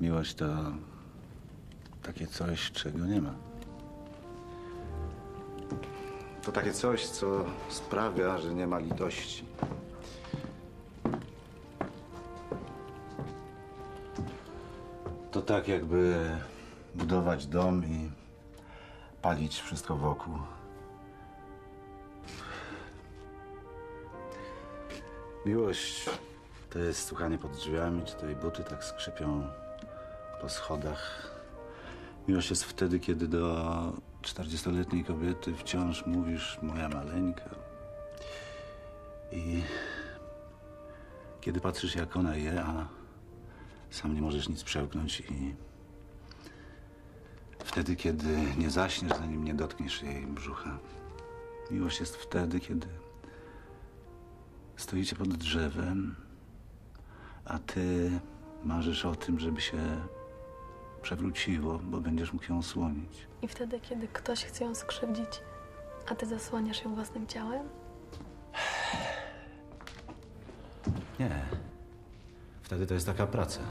Miłość to takie coś, czego nie ma. To takie coś, co sprawia, że nie ma litości. To tak jakby budować dom i palić wszystko wokół. Miłość to jest słuchanie pod drzwiami, czy to jej buty tak skrzypią po schodach. Miłość jest wtedy, kiedy do 40-letniej kobiety wciąż mówisz moja maleńka. I kiedy patrzysz, jak ona je, a sam nie możesz nic przełknąć i wtedy, kiedy nie zaśniesz, zanim nie dotkniesz jej brzucha. Miłość jest wtedy, kiedy stoicie pod drzewem, a ty marzysz o tym, żeby się przewróciło, bo będziesz mógł ją osłonić. I wtedy, kiedy ktoś chce ją skrzywdzić, a ty zasłaniasz ją własnym ciałem? Nie. Wtedy to jest taka praca.